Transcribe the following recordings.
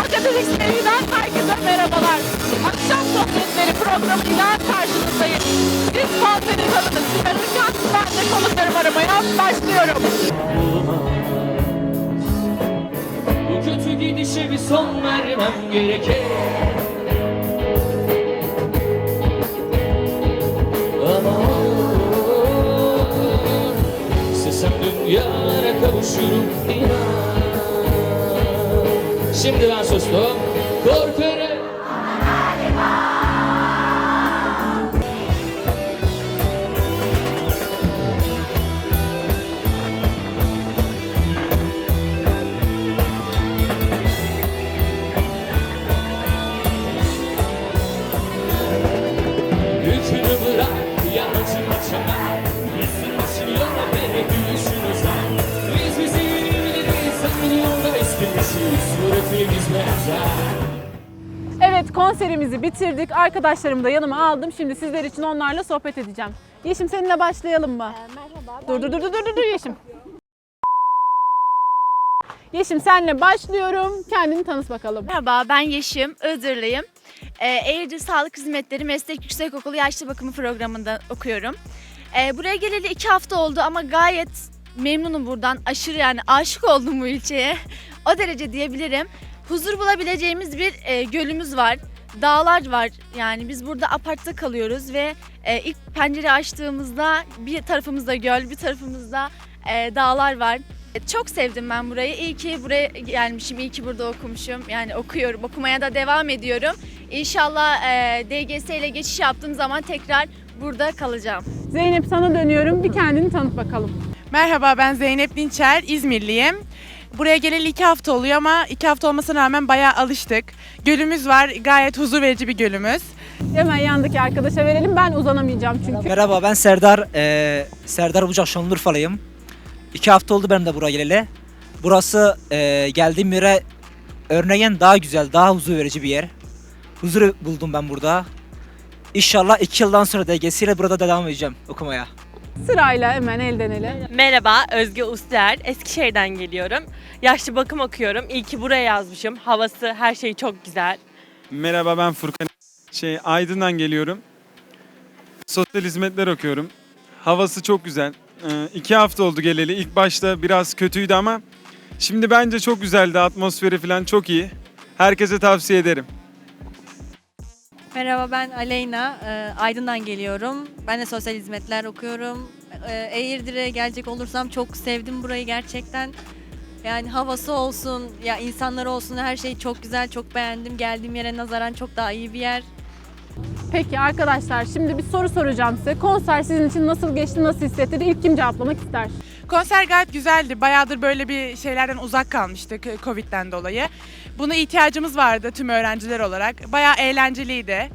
Akademik Sevgiden herkese merhabalar. Akşam sohbetleri programıyla karşınızdayım. Biz konserin tadını çıkarırken ben de konuklarımı aramaya başlıyorum. Bu kötü gidişe bir son vermem gerekir Ama İstesem dünyalara kavuşurum inan Şimdi ben sustum. Korkarım Evet konserimizi bitirdik. Arkadaşlarımı da yanıma aldım. Şimdi sizler için onlarla sohbet edeceğim. Yeşim seninle başlayalım mı? Merhaba. Dur dur dur dur dur dur Yeşim. Yeşim senle başlıyorum. Kendini tanıt bakalım. Merhaba ben Yeşim, Iğdırlıyım. Ee, Eğirdir Sağlık Hizmetleri Meslek Yüksekokulu Yaşlı Bakımı programında okuyorum. Ee, buraya geleli iki hafta oldu ama gayet memnunum buradan. Aşırı yani aşık oldum bu ilçeye. O derece diyebilirim. Huzur bulabileceğimiz bir e, gölümüz var. Dağlar var yani biz burada apartta kalıyoruz ve e, ilk pencere açtığımızda bir tarafımızda göl bir tarafımızda e, dağlar var. Çok sevdim ben burayı. İyi ki buraya gelmişim, iyi ki burada okumuşum. Yani okuyorum, okumaya da devam ediyorum. İnşallah e, DGS ile geçiş yaptığım zaman tekrar burada kalacağım. Zeynep sana dönüyorum. Bir kendini tanıt bakalım. Merhaba ben Zeynep Dinçer, İzmirliyim. Buraya geleli iki hafta oluyor ama iki hafta olmasına rağmen bayağı alıştık. Gölümüz var, gayet huzur verici bir gölümüz. Hemen yandaki arkadaşa verelim. Ben uzanamayacağım çünkü. Merhaba ben Serdar. Eee Serdar Bucak Şanlıurfalıyım. İki hafta oldu ben de buraya geleli. Burası eee, geldiğim yere örneğin daha güzel, daha huzur verici bir yer. Huzur buldum ben burada. İnşallah iki yıldan sonra DGS ile burada devam edeceğim okumaya. Sırayla hemen elden ele. Merhaba, Özge Uster. Eskişehir'den geliyorum. Yaşlı bakım okuyorum. İyi ki buraya yazmışım. Havası, her şey çok güzel. Merhaba ben Furkan. Şey Aydın'dan geliyorum. Sosyal hizmetler okuyorum. Havası çok güzel. Ee, iki hafta oldu geleli. İlk başta biraz kötüydü ama şimdi bence çok güzeldi. Atmosferi falan çok iyi. Herkese tavsiye ederim. Merhaba ben Aleyna. Ee, Aydın'dan geliyorum. Ben de sosyal hizmetler okuyorum. Ee, Eğirdir'e gelecek olursam çok sevdim burayı gerçekten. Yani havası olsun, ya insanları olsun her şey çok güzel, çok beğendim. Geldiğim yere nazaran çok daha iyi bir yer. Peki arkadaşlar şimdi bir soru soracağım size. Konser sizin için nasıl geçti, nasıl hissettirdi? İlk kim cevaplamak ister? Konser gayet güzeldi. Bayağıdır böyle bir şeylerden uzak kalmıştık e, Covid'den dolayı. Buna ihtiyacımız vardı tüm öğrenciler olarak. Bayağı eğlenceliydi.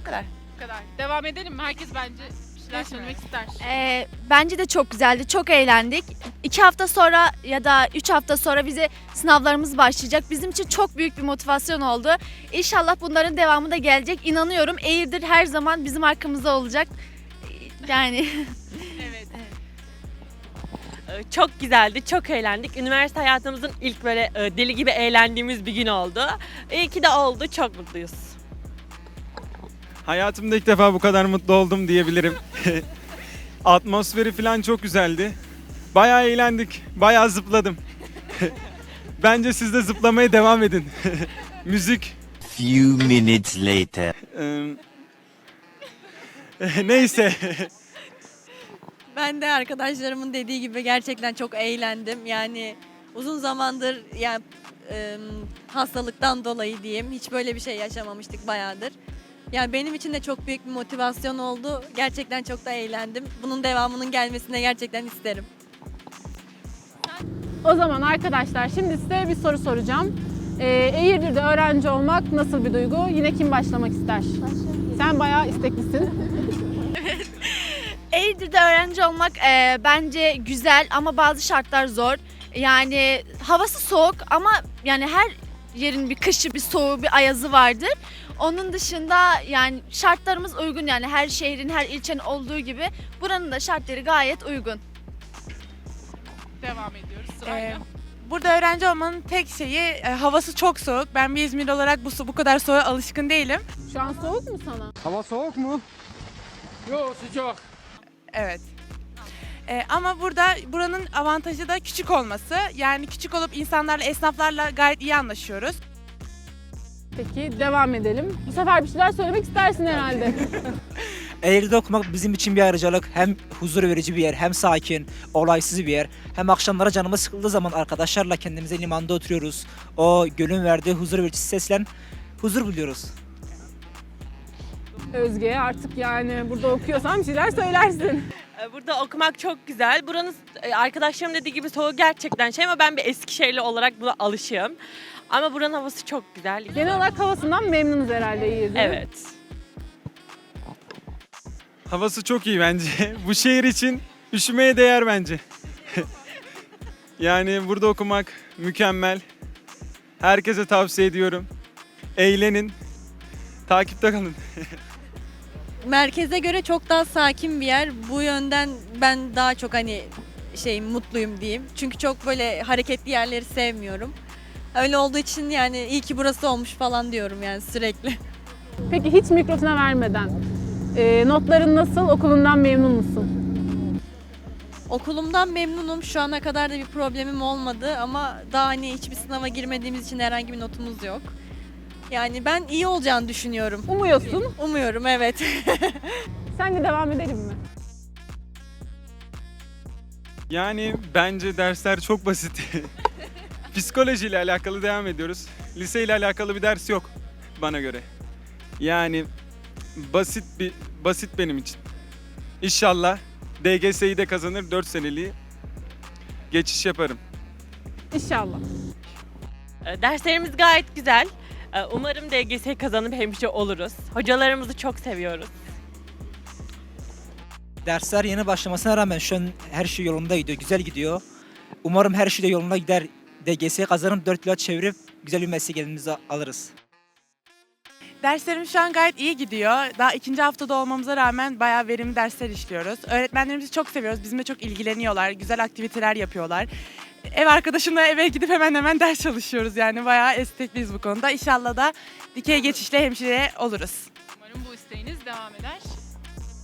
Bu kadar. Bu kadar. Devam edelim mi? Herkes bence bir şeyler söylemek ister. Ee, bence de çok güzeldi, çok eğlendik. İki hafta sonra ya da üç hafta sonra bize sınavlarımız başlayacak. Bizim için çok büyük bir motivasyon oldu. İnşallah bunların devamı da gelecek. İnanıyorum Eğirdir her zaman bizim arkamızda olacak. Yani Çok güzeldi, çok eğlendik. Üniversite hayatımızın ilk böyle e, deli gibi eğlendiğimiz bir gün oldu. İyi ki de oldu, çok mutluyuz. Hayatımda ilk defa bu kadar mutlu oldum diyebilirim. Atmosferi falan çok güzeldi. Bayağı eğlendik. Bayağı zıpladım. Bence siz de zıplamaya devam edin. Müzik. Few minutes later. Neyse. Ben de arkadaşlarımın dediği gibi gerçekten çok eğlendim. Yani uzun zamandır yani e, hastalıktan dolayı diyeyim hiç böyle bir şey yaşamamıştık bayağıdır. Yani benim için de çok büyük bir motivasyon oldu. Gerçekten çok da eğlendim. Bunun devamının gelmesini de gerçekten isterim. O zaman arkadaşlar şimdi size bir soru soracağım. Ee, Eğirdir'de öğrenci olmak nasıl bir duygu? Yine kim başlamak ister? Sen bayağı isteklisin. Eğirdir'de öğrenci olmak e, bence güzel ama bazı şartlar zor. Yani havası soğuk ama yani her yerin bir kışı, bir soğuğu, bir ayazı vardır. Onun dışında yani şartlarımız uygun yani her şehrin, her ilçenin olduğu gibi buranın da şartları gayet uygun. Devam ediyoruz sırayla. burada öğrenci olmanın tek şeyi e, havası çok soğuk. Ben bir İzmir olarak bu, bu kadar soğuğa alışkın değilim. Şu an soğuk mu sana? Hava soğuk mu? Yok sıcak. Evet. Ee, ama burada buranın avantajı da küçük olması. Yani küçük olup insanlarla, esnaflarla gayet iyi anlaşıyoruz. Peki devam edelim. Bu sefer bir şeyler söylemek istersin herhalde. Eğri'de okumak bizim için bir ayrıcalık. Hem huzur verici bir yer, hem sakin, olaysız bir yer. Hem akşamlara canımız sıkıldığı zaman arkadaşlarla kendimize limanda oturuyoruz. O gölün verdiği huzur verici sesle huzur buluyoruz. Özge'ye artık yani burada okuyorsan bir şeyler söylersin. Ee, Burada okumak çok güzel. Buranın e, arkadaşlarım dediği gibi soğuk gerçekten şey ama ben bir Eskişehirli olarak buna alışığım. Ama buranın havası çok güzel. Genel olarak havasından memnunuz herhalde iyi. Evet. Havası çok iyi bence. Bu şehir için üşümeye değer bence. yani burada okumak mükemmel. Herkese tavsiye ediyorum. Eğlenin. Takipte kalın. Merkeze göre çok daha sakin bir yer. Bu yönden ben daha çok hani şey mutluyum diyeyim. Çünkü çok böyle hareketli yerleri sevmiyorum. Öyle olduğu için yani iyi ki burası olmuş falan diyorum yani sürekli. Peki hiç mikrofona vermeden e, notların nasıl? Okulundan memnun musun? Okulumdan memnunum. Şu ana kadar da bir problemim olmadı ama daha hani hiçbir sınava girmediğimiz için herhangi bir notumuz yok. Yani ben iyi olacağını düşünüyorum. Umuyorsun. Umuyorum evet. Sence devam edelim mi? Yani bence dersler çok basit. Psikoloji ile alakalı devam ediyoruz. Lise ile alakalı bir ders yok bana göre. Yani basit bir basit benim için. İnşallah DGS'yi de kazanır 4 seneliği geçiş yaparım. İnşallah. Ee, Derslerimiz gayet güzel. Ee, Umarım DGS kazanıp hemşire oluruz. Hocalarımızı çok seviyoruz. Dersler yeni başlamasına rağmen şu an her şey yolunda gidiyor, güzel gidiyor. Umarım her şey de yolunda gider. DGS'yi kazanıp 4 yıla çevirip güzel bir meslek elimize alırız. Derslerimiz şu an gayet iyi gidiyor. Daha ikinci haftada olmamıza rağmen bayağı verimli dersler işliyoruz. Öğretmenlerimizi çok seviyoruz. Bizimle çok ilgileniyorlar. Güzel aktiviteler yapıyorlar. Ev arkadaşımla eve gidip hemen hemen ders çalışıyoruz. Yani bayağı estekliyiz bu konuda. İnşallah da dikey geçişle hemşire oluruz. Umarım bu isteğiniz devam eder.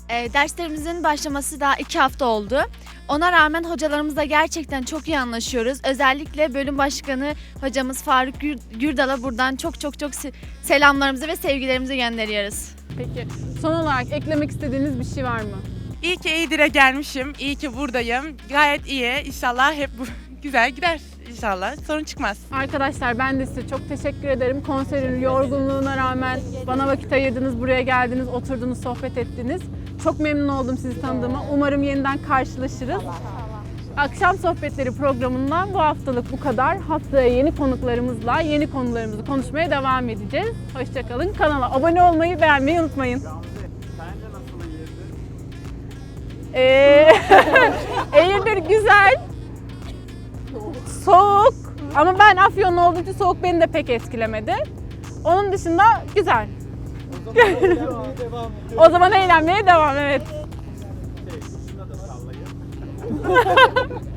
E, derslerimizin başlaması daha iki hafta oldu. Ona rağmen hocalarımızla gerçekten çok iyi anlaşıyoruz. Özellikle bölüm başkanı hocamız Faruk Gür- Gürdal'a buradan çok çok çok se- selamlarımızı ve sevgilerimizi gönderiyoruz. Peki son olarak eklemek istediğiniz bir şey var mı? İyi ki Eğdir'e gelmişim. İyi ki buradayım. Gayet iyi. İnşallah hep bu güzel gider. İnşallah sorun çıkmaz. Arkadaşlar ben de size çok teşekkür ederim. Konserin yorgunluğuna rağmen bana vakit ayırdınız, buraya geldiniz, oturdunuz, sohbet ettiniz. Çok memnun oldum sizi tanıdığıma. Umarım yeniden karşılaşırız. Akşam Sohbetleri programından bu haftalık bu kadar. Haftaya yeni konuklarımızla yeni konularımızı konuşmaya devam edeceğiz. Hoşçakalın. Kanala abone olmayı, beğenmeyi unutmayın. Ee, Eğirdir güzel. Soğuk. Ama ben Afyonlu olduğu için soğuk beni de pek etkilemedi. Onun dışında güzel. o zaman eğlenmeye devam evet.